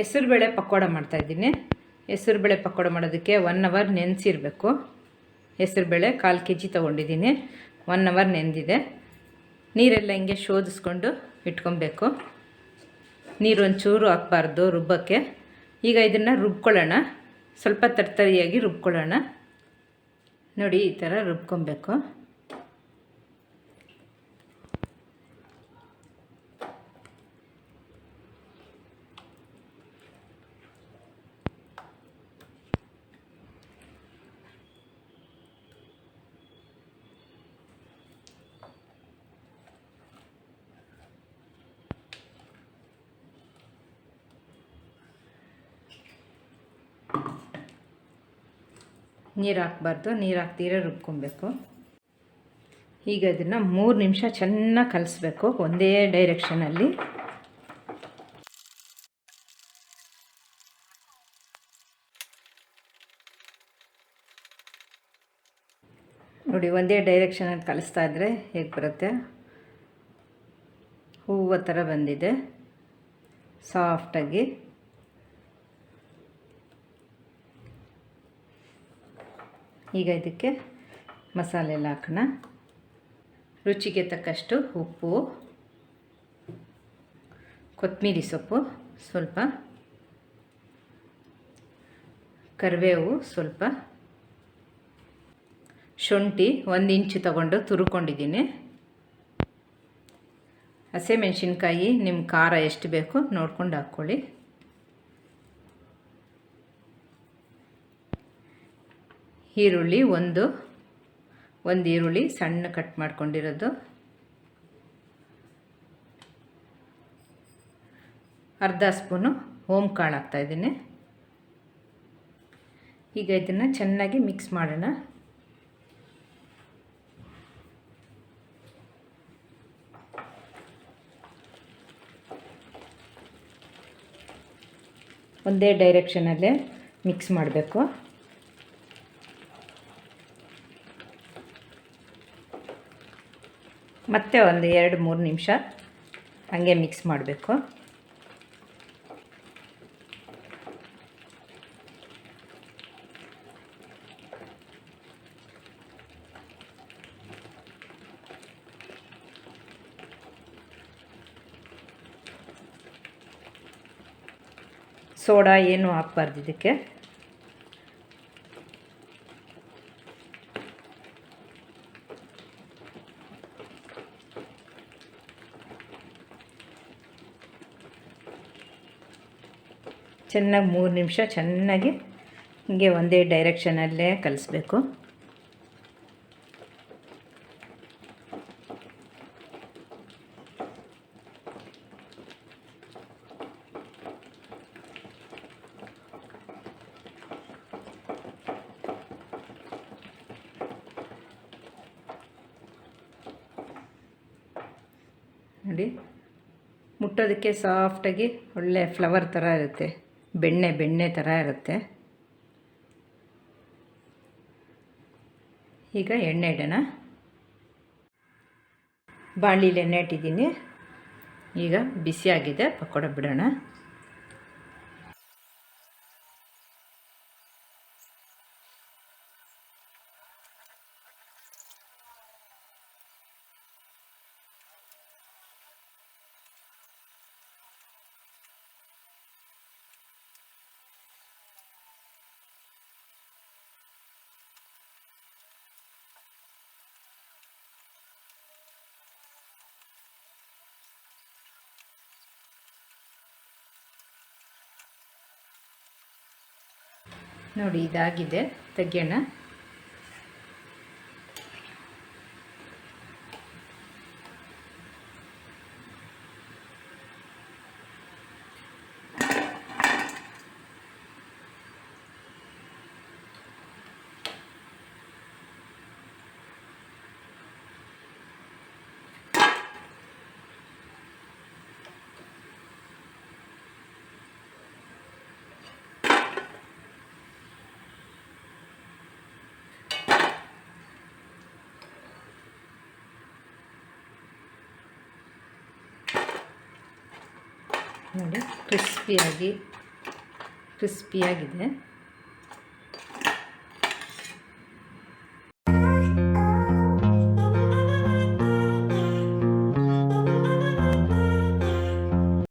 ಹೆಸರುಬೇಳೆ ಪಕೋಡ ಮಾಡ್ತಾಯಿದ್ದೀನಿ ಹೆಸರುಬೇಳೆ ಪಕೋಡ ಮಾಡೋದಕ್ಕೆ ಒನ್ ಅವರ್ ನೆನೆಸಿರಬೇಕು. ಹೆಸರುಬೇಳೆ ಕಾಲು ಕೆ ಜಿ ತೊಗೊಂಡಿದ್ದೀನಿ. ಒನ್ ಅವರ್ ನೆಂದಿದೆ ನೀರೆಲ್ಲ ಹಿಂಗೆ ಶೋಧಿಸ್ಕೊಂಡು ಇಟ್ಕೊಬೇಕು. ನೀರು ಒಂಚೂರು ಹಾಕ್ಬಾರ್ದು ರುಬ್ಬಕ್ಕೆ. ಈಗ ಇದನ್ನು ರುಬ್ಕೊಳ್ಳೋಣ. ಸ್ವಲ್ಪ ತರ್ತರಿಯಾಗಿ ರುಬ್ಕೊಳ್ಳೋಣ. ನೋಡಿ ಈ ಥರ ರುಬ್ಕೊಬೇಕು. ನೀರು ಹಾಕ್ಬಾರ್ದು ನೀರು ಹಾಕ್ತೀರ ರುಬ್ಕೊಬೇಕು. ಈಗ ಇದನ್ನು ಮೂರು ನಿಮಿಷ ಚೆನ್ನಾಗಿ ಕಲಿಸ್ಬೇಕು ಒಂದೇ ಡೈರೆಕ್ಷನಲ್ಲಿ ನೋಡಿ, ಒಂದೇ ಡೈರೆಕ್ಷನಲ್ಲಿ ಕಲಿಸ್ತಾ ಇದ್ದರೆ ಹೇಗೆ ಬರುತ್ತೆ? ಹೂವು ಥರ ಬಂದಿದೆ. ಸಾಫ್ಟಾಗಿ ಈಗ ಇದಕ್ಕೆ ಮಸಾಲೆ ಎಲ್ಲ ಹಾಕೋಣ. ರುಚಿಗೆ ತಕ್ಕಷ್ಟು ಉಪ್ಪು, ಕೊತ್ತಂಬರಿ ಸೊಪ್ಪು ಸ್ವಲ್ಪ, ಕರಿಬೇವು ಸ್ವಲ್ಪ, ಶುಂಠಿ ಒಂದು ಇಂಚು ತಗೊಂಡು ತುರ್ಕೊಂಡಿದ್ದೀನಿ. ಹಸಿಮೆಣಸಿನ್ಕಾಯಿ ನಿಮ್ಮ ಖಾರ ಎಷ್ಟು ಬೇಕು ನೋಡ್ಕೊಂಡು ಹಾಕ್ಕೊಳ್ಳಿ ಈರುಳ್ಳಿ ಒಂದು ಒಂದು ಈರುಳ್ಳಿ ಸಣ್ಣ ಕಟ್ ಮಾಡ್ಕೊಂಡಿರೋದು. ಅರ್ಧ ಸ್ಪೂನು ಓಮ್ ಕಾಳು ಹಾಕ್ತಾಯಿದ್ದೀನಿ ಈಗ ಇದನ್ನು ಚೆನ್ನಾಗಿ ಮಿಕ್ಸ್ ಮಾಡೋಣ. ಒಂದೇ ಡೈರೆಕ್ಷನಲ್ಲೇ ಮಿಕ್ಸ್ ಮಾಡಬೇಕು. ಮತ್ತೆ ಒಂದು ಎರಡು ಮೂರು ನಿಮಿಷ ಹಾಗೆ ಮಿಕ್ಸ್ ಮಾಡಬೇಕು. ಸೋಡಾ ಏನು ಹಾಕ್ಬಾರ್ದು ಇದಕ್ಕೆ? ಚೆನ್ನಾಗಿ ಮೂರು ನಿಮಿಷ ಚೆನ್ನಾಗಿ ಹೀಗೆ ಒಂದೇ ಡೈರೆಕ್ಷನಲ್ಲೇ ಕಲಿಸ್ಬೇಕು. ನೋಡಿ, ಮುಟ್ಟೋದಕ್ಕೆ ಸಾಫ್ಟಾಗಿ ಒಳ್ಳೆ ಫ್ಲವರ್ ಥರ ಇರುತ್ತೆ. ಬೆಣ್ಣೆ ಬೆಣ್ಣೆ ಥರ ಇರುತ್ತೆ. ಈಗ ಎಣ್ಣೆ ಇಡೋಣ. ಬಾಣಲಿಲಿ ಎಣ್ಣೆ ಇಟ್ಟಿದ್ದೀನಿ. ಈಗ ಬಿಸಿಯಾಗಿದೆ ಪಕೋಡ ಬಿಡೋಣ. ನೋಡಿ ಇದಾಗಿದೆ ತೆಗೆಯೋಣ. ನೋಡಿ ಕ್ರಿಸ್ಪಿಯಾಗಿ ಕ್ರಿಸ್ಪಿಯಾಗಿದೆ.